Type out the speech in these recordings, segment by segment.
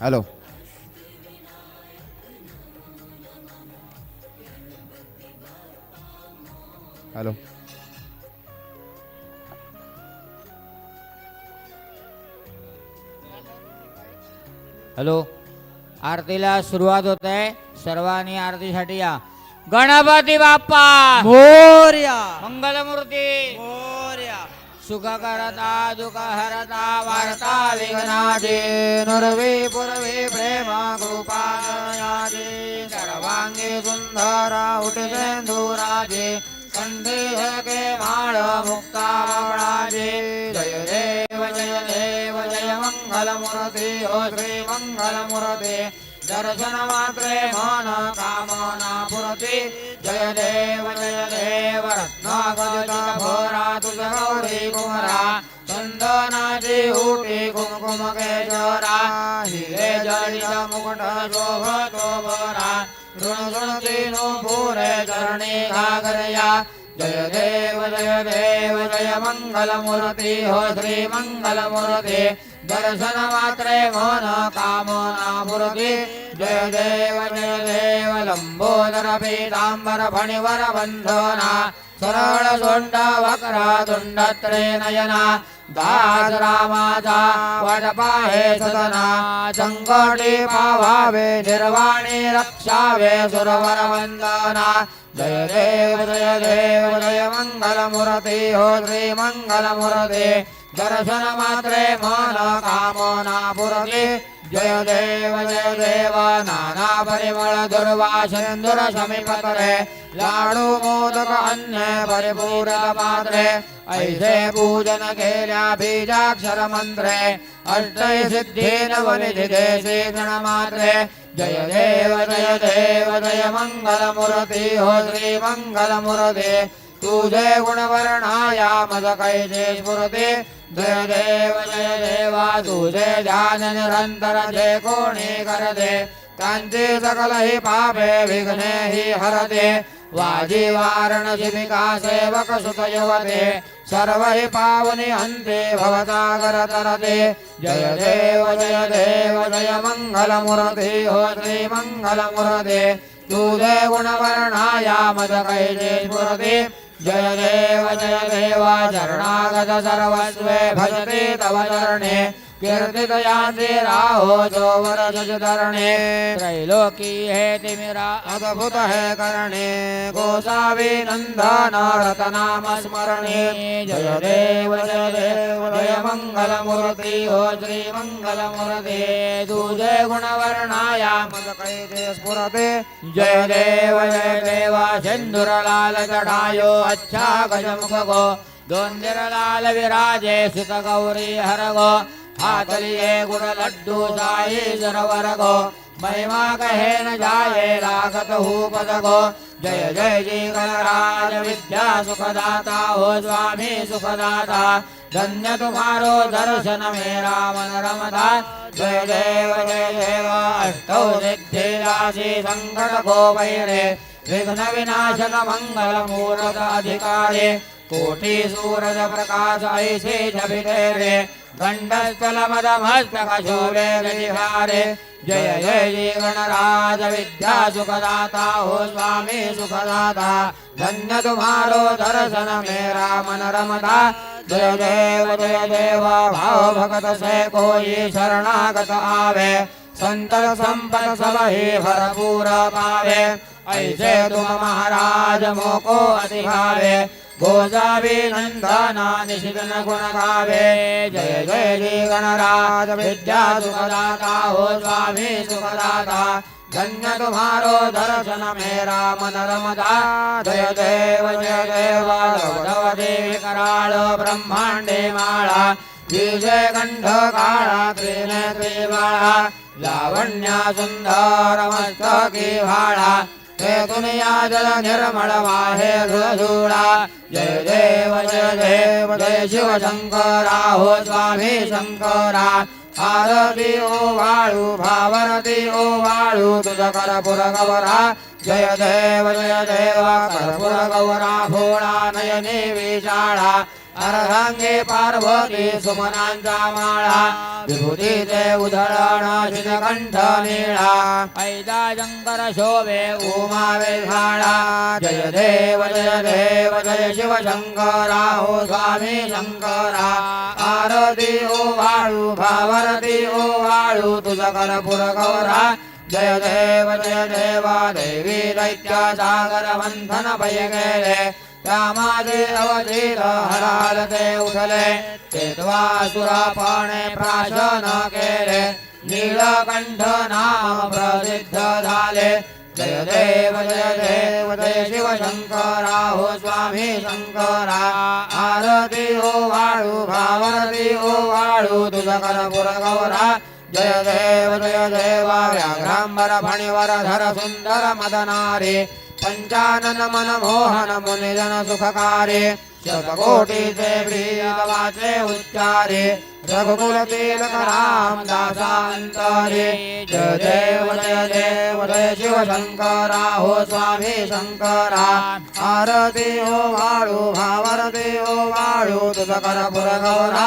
Hello hello hello आरतीला सुरुवात होत. आहे सर्वांनी आरतीसाठी या. गणपती बाप्पा! मोर्या! मंगलमूर्ती! सुख करता हरता वार्ता विघ्नादे नुर्वी पूर्वी प्रेम कृपादे सर्वाङ्गे सर्वांगी सुंदर उठसेंदुराजे कंठी के माळ मुक्ता जय देव जय देव जय मंगलमूर्ती हो श्री मंगलमूर्ती दर्शन मात्रे मन कामना पुरते। जय देव जय देव रत्नागदा उटी कुमकुम हिरे जडित मुकुट शोभतो बरा ऋण ऋणती नो चरणी घागरया जय देव जय देव जय मङ्गलमूर्ति हो श्रीमङ्गलमूर्ति मंगलमूर्ती। दर्शन मात्रे मन कामना जय देव जय देव लम्बोदर पीतांबर फणिवर बंधना सरळ सोंड वक्र तुंडत्रे नयना दास रामाचा वडपा हे सदना संकटी पावावे निर्वाणी रक्षावे सुरवर वंदना जय देव जय देव जय मंगलमूर्ती हो श्री मंगलमूर्ती। दर्शन मात्रे मन कामना पुरती जय देव जय देव नाना परिमळ दुर्वासंदुर समीपतरे लाडू मोदक अन्य परिपूरक पात्रे ऐसे पूजन केल्या बीजाक्षर मंत्रे अष्टै सिद्धी नवनिधिते श्रीगण मात्रे। जय देव जय देव जय मंगलमूर्ती हो श्री तुझे गुणवर्णाया मज कैसे स्फुरते। जय देव जय देवा तुझे ध्यान निरंतर जे कोणी करते। त्यांचे सकल ही पापे विघ्ने ही हरते। वाजी वारण शिविका सेवक सुत युवते। सर्व ही पावनी अंते भवसागर तरते जय देव जय देव जय मंगलमूर्ती हो श्री मंगलमूर्ती। गुणवर्णाया मद कैसे स्फुरते। जय देव जय देव चरणागत सर्वस्वे भजते तव चरणे। कीर्तित याते राहो जो वरज धरणे त्रैलोकी हे तिमिरा अद्भुत हे करणे। गोसावी नंदन रतनाम स्मरणे जय देव जय देव जय मंगल मूर्ती हो श्री मंगल मूर्ती तुझे गुणवर्णाया मद कैसे स्फुरते। जय देव जय देव सिंधुर लाल चढायो अच्छा गजमुख गो दोंदिर लाल विराजे सुत गौरी हर गो हाथ लिए गुण लड्डू जाए सरवर गो महिमा कहे न जाए लागत हु गो जय जय जी गणराज विद्या सुखदाता हो स्वामी सुखदाता। धन्य तुम्हारो दर्शन मेरा मन रमता। जय देव जय देव अष्टौ सिद्धि संकट को वैरे विघ्न विनाशक मंगल मूर्त अधिकारे। कोटी सूरज प्रकाश ऐसे झबिते रे गंडस्थल मद मस्तक शोभे विहारे जय जय जी गणराज विद्या सुखदाता हो स्वामी सुखदाता। धन्य तुम्हारो दर्शन मेरा मन रमदा जय देव जय देव भाव भगत से कोई शरणागत आवे। संत संपत सब ही भरपूर पावे। ऐसे तुम महाराज मोको अति भावे। गोजावी नंदना जय जय श्रीगणराज गणराज विद्या सुखदाता हो स्वामी सुखदाता धन्य तुम्हारो दर्शन मेरा मन रमदा जय देव जय देव लवधव देवी कराळ ब्रह्मांडे माळा विजय कंठ काळा त्रिने त्रिवाळा लावण्या सुंदर मस्तकी भाळा हे दुनिया जल निर्मळ वाहे धुळा जय देव जय देव जय शिव शंकरा। हो स्वामी शंकरा। आरती ओ वाळू भावरती ओ वाळू तुझ करपुर गौरा। जय देव जय देव करपुर गौरा भोळा नयनी विशाळा। अर्धांगे पार्वती सुमनांचा माळा विभूतीचे उधळण शितकंठ निळा ऐदा शंकर शोभे उमा वेघाळा जय देव जय देव जय शिव शंकरा हो स्वामी शंकरा आरती ओ वाळू भावरती ओ वाळू तुझ कर्पूर गौरा जय देव जय देवा देवी दैत्य सागर मंथन भय गेले त्यामागे अवधीत हराल ते उठले चेतवा सुरापाणे प्राशन केले नीलकंठ नाम प्रसिद्ध झाले. जय देव जय देव जय शिव शंकरा हो स्वामी शंकरा आरती ओ वाळू भावरती ओ हो वाळू तुझ करपुर गौरा. जय देव जय देवा व्याघ्रांबर फणिवर धर सुंदर मदनारी. पञ्चानन मन मोहन मुनिजन सुखकारे शतकोटीचे प्रिय उच्चारे रघुकुल तिलक राम दासांतरे जय देव जय देव जय शिव शङ्करा हो स्वामी शंकरा। आरती हो, ओ वाळु भावरती ओ हो, वाळु तुझ गौरा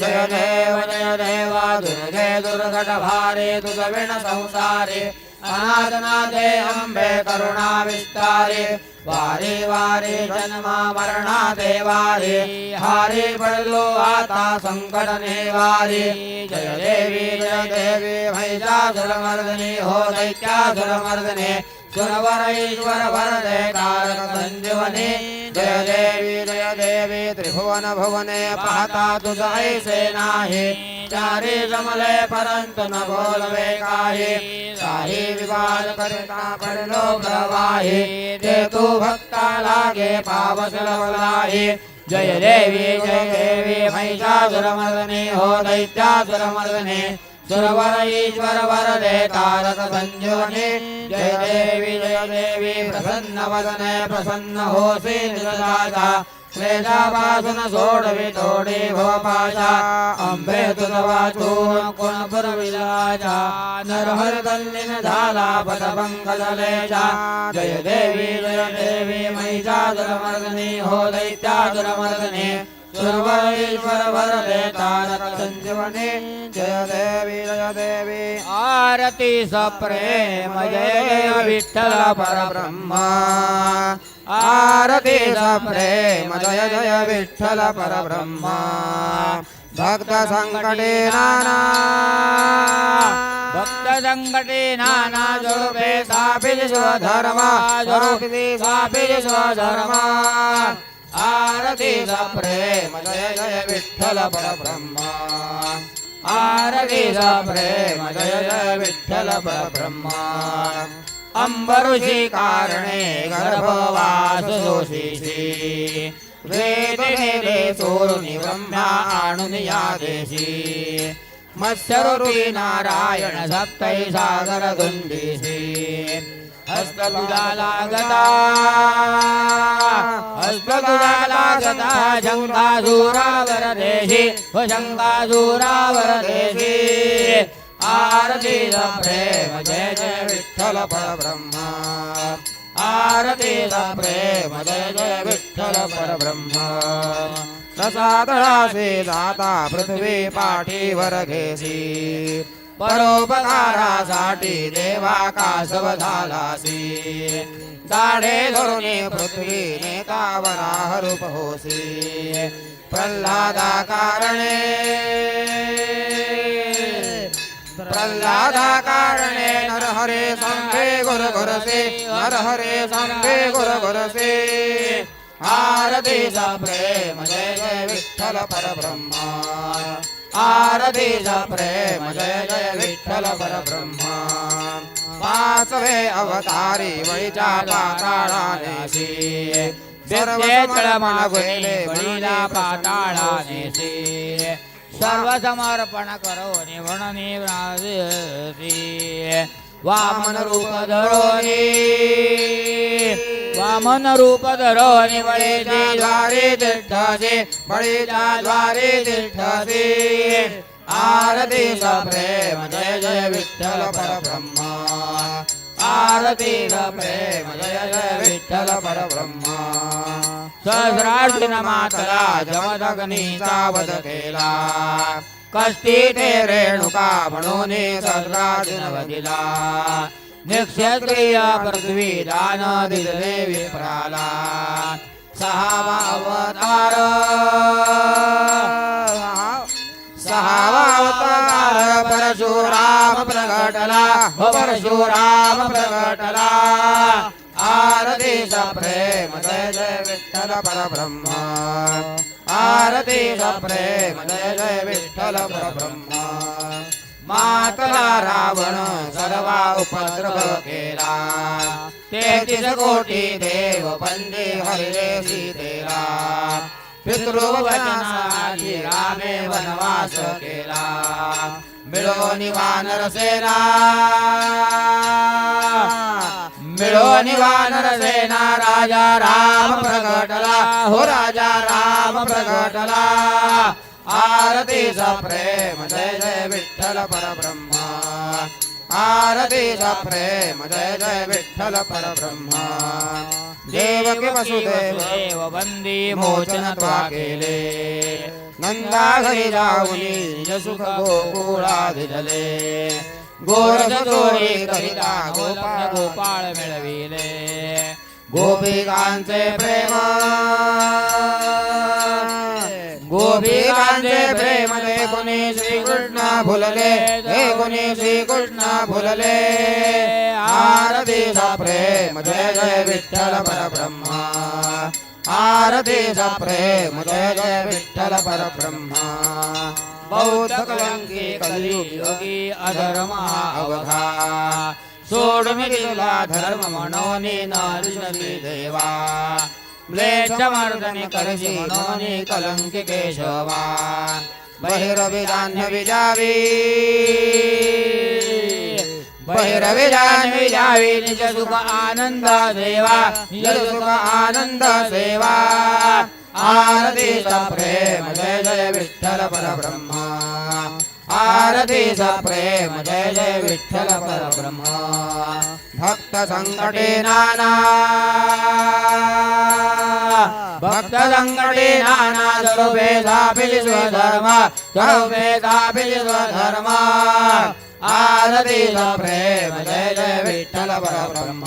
जय देव जय देवा दुर्गे दुर्घट भारे तुझ विण संसारे। अनादनादे अंबे करुणा विस्तारे वारे वारे जन्मा मरणा देवारे हारे पडलो आता संकट नेवारे जय देवी जय देवी महिषासुरमर्दने हो दैत्यासुरमर्दने सुरवर ईश्वर वरदे कारक संजीवने जय देवी जय देवी त्रिभुवन भुवने पाहता तुझ ऐसे नाही चारी जमले परंतु न बोलवे काही. काही विवाद करता पडलो प्रवाही. ते तू भक्ता लागे पावस लवलाही. जय देवी जय देवी महिषासुरमर्दने हो दैत्यासुरमर्दने सुरवर ईश्वर वरदे तारक संजीवने जय देवी जय देवी प्रसन्न वदने प्रसन्न होसी निरदाता क्लेशापासून सोडवी थोडी भवपाशा। अंबे तुझ वाचून कोण पुरविलाजा जय देवी जय देवी महिषासुरमर्दनी हो दैत्यासुरमर्दनी सुरवरेश्वर वरदे तारक जय देवी जय देवी। आरती सप्रेम जय विठ्ठल परब्रह्मा। आरती सप्रेम जय जय विठ्ठल परब्रह्म। भक्त संकटे नाना। भक्त संकटे नाना स्वरूपे स्थापित स्वधर्म। स्वरूपे स्थापित स्वधर्म। आरती प्रेम जय जय विठ्ठल परब्रह्म। आरती प्रेम जय जय विठ्ठल परब्रह्म। अंबरुषी कारणे गर्भवास जोशीशी वेदने सोरुनि ब्रह्म्या आणून या देशी मत्स्यरूपी नारायण सप्तै सागर दुंडीशी हस्त तुझा लागता हस्त तुझा लागता शंकासुरावर देशी व शंकासुरावर देशी आरती प्रेम जय जय विठ्ठल परब्रह्म। आरती प्रेम जय जय विठ्ठल परब्रह्म। प्रसादळासे दाता पृथ्वी पाठीवर घेसी परोपकारासाठी देवा कासव झालासी दाढे धरुणे पृथ्वीने कावरा रूप होसी प्रल्हादा कारणे। प्रल्हादा कारणे नर हरे संभे गुरु गुरसे नर हरे संभे गुरु गुरसे आरती प्रेम जय जय विठ्ठल परब्रह्म। आरती प्रेम जय जय विठ्ठल परब्रह्म। पाचवे अवतारी वळीच्या पाताळानेशी सर्वमण गेले बळीला पाताळानेशी सर्व समर्पण करो निवणनी वामन रूप धरोनी वामन रूप धरोनी बळीच्या द्वारे तिष्ठसे बळीच्या द्वारे तिष्ठसे। आरती प्रेम जय जय विठ्ठल परब्रह्म। आरतीच प्रेम जय जय विठ्ठल परब्रह्मा। सहस्रार्जुन मातला जमदग्नीचा वध केला। कष्टी ते रेणुका म्हणून सहस्रार्जुन वदिला निक्षत्रिय पृथ्वी दान दिले विप्राला सहावा अवतार। सहावा अवतार। परशुराम प्रगटला परशुराम प्रगटला आरती सप्रे विठ्ठल परब्रह्म। आरतीचा प्रेम जय जय विठ्ठल परब्रह्मा। मातला रावण सर्वा उपद्रव केला। तेतीस कोटी देव पंडे हरिले सीतेला पितृवचनाची रामे वनवास केला। मिळो निवानर सेना। मिळोनी वानर सेना राजा राम प्रगटला हो राजा राम प्रगटला आरतीचा प्रेम जय जय विठ्ठल परब्रह्म। आरतीचा प्रेम जय जय विठ्ठल परब्रह्म। देवकी वसुदेव देव बंदी मोचन त्वा केले नंदा घरी जाऊनी निज सुख गोकुळा दिले गोरख चोरी करिता गोपाळ. गोपाळ मिळविले. गोपिकांचे प्रेम. गोपिकांचे प्रेम ते कोणी श्रीकृष्ण भुलले. हे कोणी श्रीकृष्ण भुलले. आरतीचा प्रेम जय जय विठ्ठल परब्रह्म. आरतीचा प्रेम जय जय विठ्ठल परब्रह्म. बौद्ध कलंकी कलयुग योगी अधर्मा अवघा सोडून गेला धर्म मनोनी नारी देवा। म्लेच्छमर्दनी करशी म्हणून कलंकी केशवा। बहिरविधान्य विजावी। बहिरविधान्य निज सुख आनंद सेवा निज सुख आनंद सेवा। आरती प्रेम जय जय विठ्ठल परब्रह्म। आरतीचा प्रेम जय जय विठ्ठल परब्रह्म. भक्त संकटे नाना. भक्त संकटे नाना जरुपे दापिल स्वधर्म जरुपे दापिल स्वधर्म. आरतीचा प्रेम जय जय विठ्ठल परब्रह्म.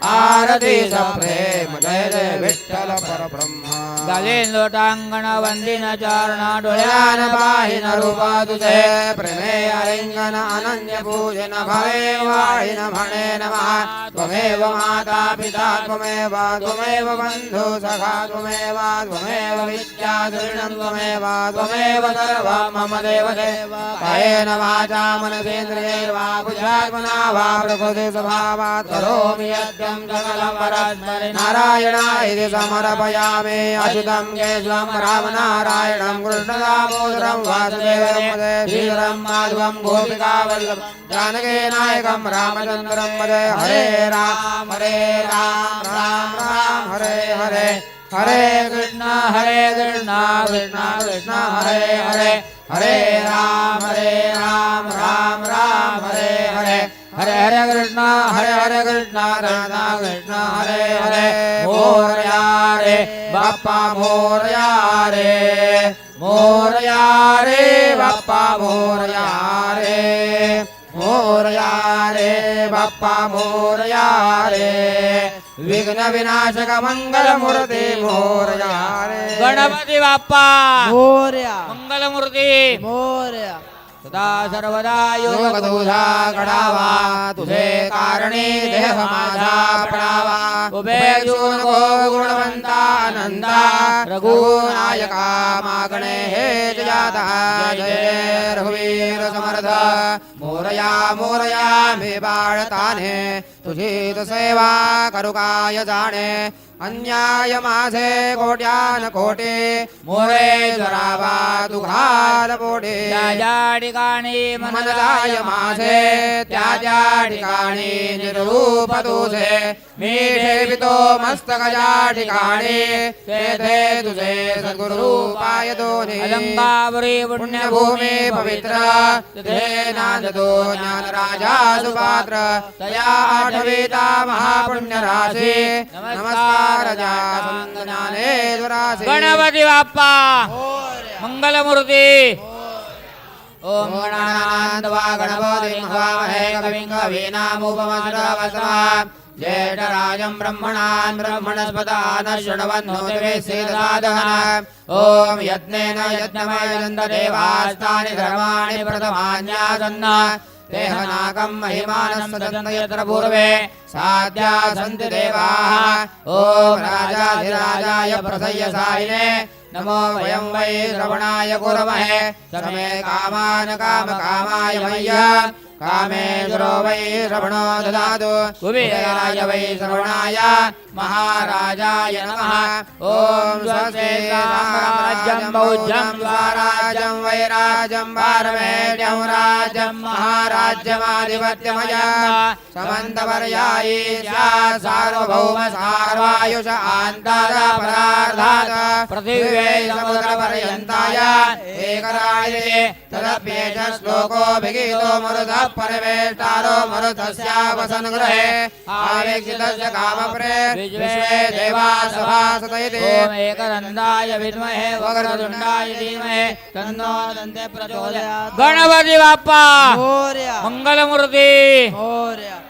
आरतीचा प्रेम जय जय विठ्ठल परब्रह्म गालेन लोटांगण वंदिन चरण डोळ्यान पाहिन रूप तुझे प्रेमे अलिंगन अनन्य पूजन भवे वाहिन म्हणे नमः त्वमेव माता पिता त्वमेव त्वमेव बन्धु सखा त्वमेव त्वमेव विद्या दृढं त्वमेव त्वमेव सर्व मम देव देव कायेन वाचा मनसेन्द्रियैर्वा बुद्ध्यात्मना वा प्रकृति स्वभावात् करोमि यद्यं जगलं परस्मरि नारायणाय समर्पयामि। अच्युतं केशवं रामनारायणं कृष्णदामोदरं वासुदेवं श्रीधरं माधवं गोपिकावल्लभं जानकी नायकं रामचन्द्रं वदे। हरे राम हरे राम राम राम हरे हरे। हरे कृष्ण हरे कृष्ण कृष्ण कृष्ण हरे हरे। हरे राम हरे राम राम राम हरे हरे। हरे हरे कृष्ण हरे हरे कृष्ण कृष्ण कृष्ण हरे हरे मोरया रे बाप्पा मोरया रे मोरया रे बाप्पा मोरया रे मोरया रे बाप्पा मोरया रे विघ्न विनाशक मंगल मूर्ती मोरया रे गणपती बाप्पा। मोर्या। मंगलमूर्ती मोर्या। सदा सर्वदा योग तुझा घडावा तुझे कारणे देह माझा पडावा। उभे जून गो गुणवंता आनंदा रघुनायका मागणे हे जाता जय रघुवीर समर्थ। मोरया मोरया मी बाळताने तुझी सेवा करू काय जाणे। अन्याय माझे कोट्यान कोटे मोरेश्वरा तुघाल पोटे. त्या ज्या ठिकाणी मनदाय माझे त्या त्या ठिकाणी निर्रूप तुझे. मी ठेवितो मस्तक ज्या ठिकाणी तेथे तुझे सद्गुरु पाय दोन्ही. अलंकापुरी पुण्यभूमी पवित्र तिथे नांदतो ज्ञान राजा सुपात्र. तया आठविता महापुण्य राशी नमस्कार. जा संत ज्ञानेश्वरासी गणपती बाप्पा मंगलमूर्ती. ओम गणानंदवा गणपतिं हवामहे कविं ब्रह्मणान् ब्रह्मणस्पदान शृण्वन्नोतिवे सीदसादहन ॐ यज्ञेन यज्ञमयजन्त देवास्तानि धर्माणि प्रथमान्यासन्न देहनाकं महिमानस्मदन्त यत्र पूर्वे साध्या सन्ति देवाः। ॐ राजाधिराजाय प्रसय्यसायिने नमो वयं वै श्रवणाय कुर्महे। समे कामान् कामकामाय मय्या कामेश्वरो वै श्रवणो ददातु। कुबेराय वै श्रवणाय। महाराजाय नमः। ॐ स्वस्ति साम्राज्यं बौद्धं स्वराज्यं वैराज्यं पारमेढ्यं राज्यं महाराज्यमाधिपत्यमय। समन्तपर्यायी स्यात् सार्वभौम सार्वायुष आन्तरपरार्धात्। पृथिव्यै समुद्रपर्यन्ताय। एकराय तदप्येष श्लोको श्लोकोऽभिगीतो मरुतः परिवेष्टारो मरुतस्यावसन्गृहे आवेक्षितस्य कामप्रे। विश्वे देवा सभासत इति ओम एकदन्ताय विद्महे वक्रतुण्डाय धीमहि। तन्नो दन्ते प्रचोदयात्। गणपती बाप्पा मंगलमूर्ती! मोर्या।